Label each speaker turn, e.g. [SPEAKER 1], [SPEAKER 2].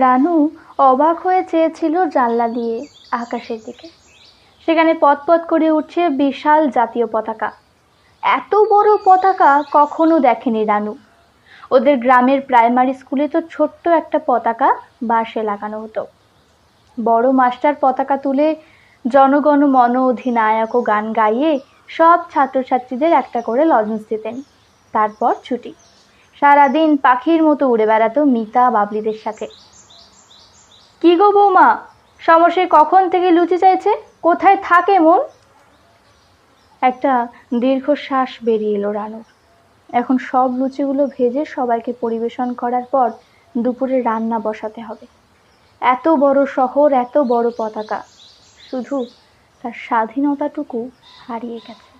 [SPEAKER 1] রানু অবাক হয়ে চেয়েছিল জানলা দিয়ে আকাশের দিকে। সেখানে পথপথ করে উঠছে বিশাল জাতীয় পতাকা। এত বড় পতাকা কখনো দেখেনি রানু। ওদের গ্রামের প্রাইমারি স্কুলে তো ছোট্ট একটা পতাকা বাঁশে লাগানো হতো। বড় মাস্টার পতাকা তুলে জনগণ মন অধিনায়ক ও গান গাইয়ে সব ছাত্রছাত্রীদের একটা করে লজেন্স দিতেন। তারপর ছুটি। সারাদিন পাখির মতো উড়ে বেড়াতো মিতা বাবলিদের সাথে। কি গো বৌমা? সমস্যে কখন থেকে লুচি চাইছে? কোথায় থাকে মন? একটা দীর্ঘশ্বাস বেরিয়ে এলো রানুর। এখন সব লুচিগুলো ভেজে সবাইকে পরিবেশন করার পর দুপুরে রান্না বসাতে হবে। এত বড় শহর, এত বড় পতাকা। শুধু তার স্বাধীনতাটুকু হারিয়ে গেছে।